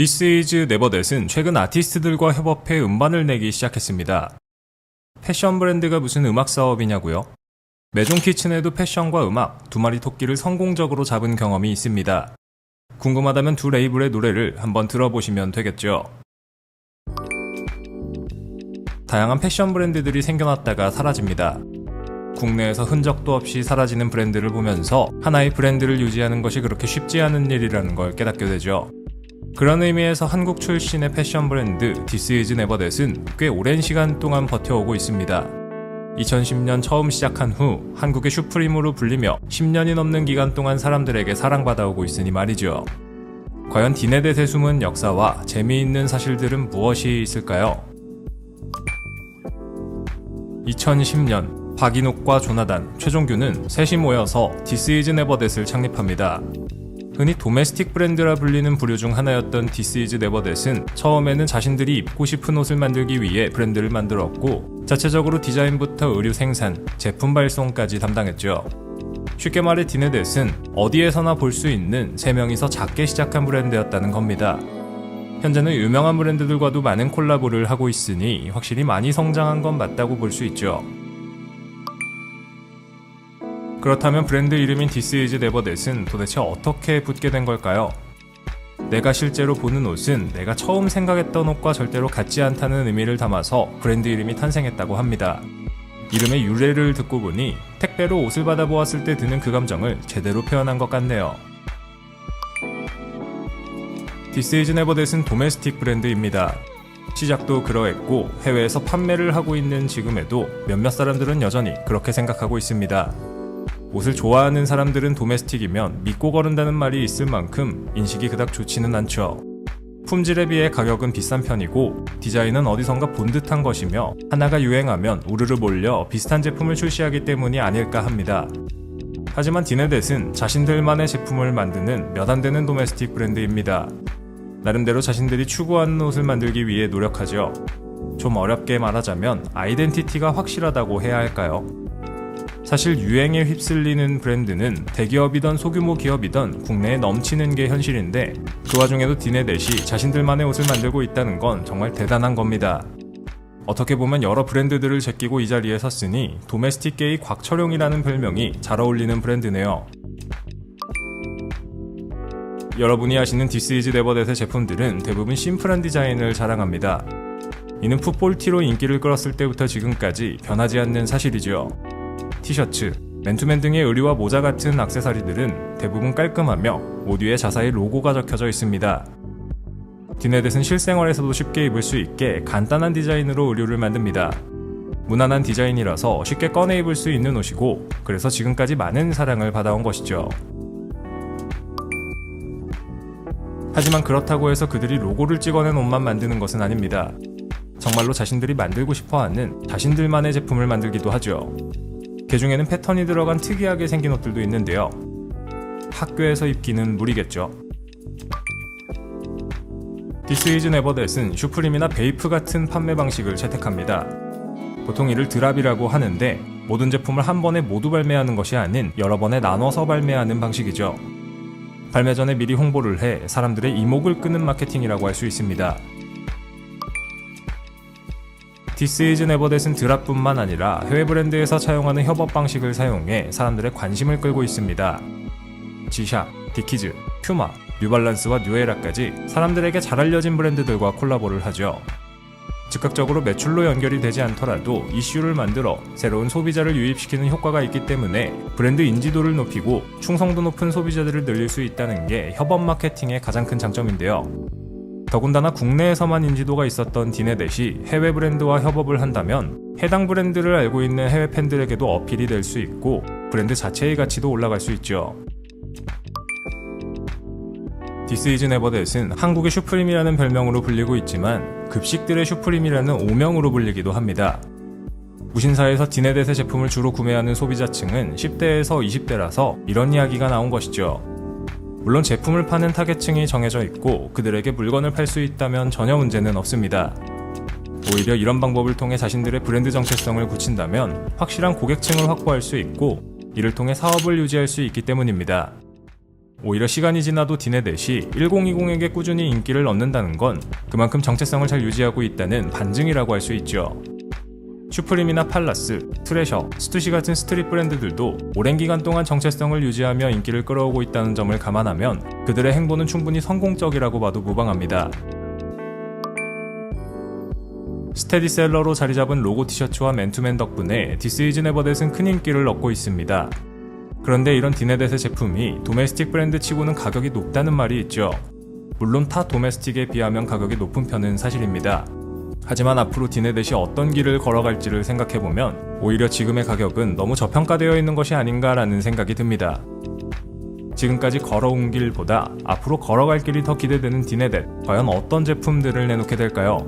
Is Never That은 최근 아티스트들과 협업해 음반을 내기 시작했습니다. 패션 브랜드가 무슨 음악 사업이냐고요? 매종 키친에도 패션과 음악 두 마리 토끼를 성공적으로 잡은 경험이 있습니다. 궁금하다면 두 레이블의 노래를 한번 들어보시면 되겠죠. 다양한 패션 브랜드들이 생겨났다가 사라집니다. 국내에서 흔적도 없이 사라지는 브랜드를 보면서 하나의 브랜드를 유지하는 것이 그렇게 쉽지 않은 일이라는 걸 깨닫게 되죠. 그런 의미에서 한국 출신의 패션 브랜드 is Never That은 꽤 오랜 시간 동안 버텨오고 있습니다. 2010년 처음 시작한 후 한국의 슈프림으로 불리며 10년이 넘는 기간 동안 사람들에게 사랑받아오고 있으니 말이죠. 과연 디네댓의 숨은 역사와 재미있는 사실들은 무엇이 있을까요? 2010년 박인욱과 조나단, 최종규는 셋이 모여서 is Never That을 창립합니다. 흔히 도메스틱 브랜드라 불리는 부류 중 하나였던 is Never That은 처음에는 자신들이 입고 싶은 옷을 만들기 위해 브랜드를 만들었고 자체적으로 디자인부터 의류 생산, 제품 발송까지 담당했죠. 쉽게 말해 디네댓은 어디에서나 볼 수 있는 3명이서 작게 시작한 브랜드였다는 겁니다. 현재는 유명한 브랜드들과도 많은 콜라보를 하고 있으니 확실히 많이 성장한 건 맞다고 볼 수 있죠. 그렇다면 브랜드 이름인 This is Never That은 도대체 어떻게 붙게 된 걸까요? 내가 실제로 보는 옷은 내가 처음 생각했던 옷과 절대로 같지 않다는 의미를 담아서 브랜드 이름이 탄생했다고 합니다. 이름의 유래를 듣고 보니 택배로 옷을 받아보았을 때 드는 그 감정을 제대로 표현한 것 같네요. This is Never That은 도메스틱 브랜드입니다. 시작도 그러했고 해외에서 판매를 하고 있는 지금에도 몇몇 사람들은 여전히 그렇게 생각하고 있습니다. 옷을 좋아하는 사람들은 도메스틱이면 믿고 거른다는 말이 있을 만큼 인식이 그닥 좋지는 않죠. 품질에 비해 가격은 비싼 편이고 디자인은 어디선가 본 듯한 것이며 하나가 유행하면 우르르 몰려 비슷한 제품을 출시하기 때문이 아닐까 합니다. 하지만 디네댓은 자신들만의 제품을 만드는 몇 안 되는 도메스틱 브랜드입니다. 나름대로 자신들이 추구하는 옷을 만들기 위해 노력하죠. 좀 어렵게 말하자면 아이덴티티가 확실하다고 해야 할까요? 사실 유행에 휩쓸리는 브랜드는 대기업이던 소규모 기업이던 국내에 넘치는 게 현실인데 그 와중에도 디네댓이 자신들만의 옷을 만들고 있다는 건 정말 대단한 겁니다. 어떻게 보면 여러 브랜드들을 제끼고 이 자리에 섰으니 도메스틱계의 곽철용이라는 별명이 잘 어울리는 브랜드네요. 여러분이 아시는 Never That의 제품들은 대부분 심플한 디자인을 자랑합니다. 이는 풋볼티로 인기를 끌었을 때부터 지금까지 변하지 않는 사실이죠. 티셔츠, 맨투맨 등의 의류와 모자 같은 악세사리들은 대부분 깔끔하며 옷 위에 자사의 로고가 적혀져 있습니다. 디네댓은 실생활에서도 쉽게 입을 수 있게 간단한 디자인으로 의류를 만듭니다. 무난한 디자인이라서 쉽게 꺼내 입을 수 있는 옷이고 그래서 지금까지 많은 사랑을 받아온 것이죠. 하지만 그렇다고 해서 그들이 로고를 찍어낸 옷만 만드는 것은 아닙니다. 정말로 자신들이 만들고 싶어 하는 자신들만의 제품을 만들기도 하죠. 그 중에는 패턴이 들어간 특이하게 생긴 옷들도 있는데요. 학교에서 입기는 무리겠죠. Never That은 슈프림이나 베이프 같은 판매 방식을 채택합니다. 보통 이를 드랍이라고 하는데 모든 제품을 한 번에 모두 발매하는 것이 아닌 여러 번에 나눠서 발매하는 방식이죠. 발매 전에 미리 홍보를 해 사람들의 이목을 끄는 마케팅이라고 할 수 있습니다. Is Never That은 드랍뿐만 아니라 해외 브랜드에서 차용하는 협업 방식을 사용해 사람들의 관심을 끌고 있습니다. 지샵, 디키즈, 퓨마, 뉴발란스와 뉴에라까지 사람들에게 잘 알려진 브랜드들과 콜라보를 하죠. 즉각적으로 매출로 연결이 되지 않더라도 이슈를 만들어 새로운 소비자를 유입시키는 효과가 있기 때문에 브랜드 인지도를 높이고 충성도 높은 소비자들을 늘릴 수 있다는 게 협업 마케팅의 가장 큰 장점인데요. 더군다나 국내에서만 인지도가 있었던 디네댓이 해외 브랜드와 협업을 한다면 해당 브랜드를 알고 있는 해외 팬들에게도 어필이 될 수 있고 브랜드 자체의 가치도 올라갈 수 있죠. 디스 이즈 네버댓은 한국의 슈프림이라는 별명으로 불리고 있지만 급식들의 슈프림이라는 오명으로 불리기도 합니다. 무신사에서 디네댓의 제품을 주로 구매하는 소비자층은 10대에서 20대라서 이런 이야기가 나온 것이죠. 물론 제품을 파는 타겟층이 정해져 있고 그들에게 물건을 팔 수 있다면 전혀 문제는 없습니다. 오히려 이런 방법을 통해 자신들의 브랜드 정체성을 굳힌다면 확실한 고객층을 확보할 수 있고 이를 통해 사업을 유지할 수 있기 때문입니다. 오히려 시간이 지나도 디네댓이 1020에게 꾸준히 인기를 얻는다는 건 그만큼 정체성을 잘 유지하고 있다는 반증이라고 할 수 있죠. 슈프림이나 팔라스, 트레셔, 스투시 같은 스트릿 브랜드들도 오랜 기간 동안 정체성을 유지하며 인기를 끌어오고 있다는 점을 감안하면 그들의 행보는 충분히 성공적이라고 봐도 무방합니다. 스테디셀러로 자리 잡은 로고 티셔츠와 맨투맨 덕분에 디스이즈 네버댓은 큰 인기를 얻고 있습니다. 그런데 이런 디네댓의 제품이 도메스틱 브랜드 치고는 가격이 높다는 말이 있죠. 물론 타 도메스틱에 비하면 가격이 높은 편은 사실입니다. 하지만 앞으로 디네댓이 어떤 길을 걸어갈지를 생각해보면 오히려 지금의 가격은 너무 저평가되어 있는 것이 아닌가라는 생각이 듭니다. 지금까지 걸어온 길보다 앞으로 걸어갈 길이 더 기대되는 디네댓 과연 어떤 제품들을 내놓게 될까요?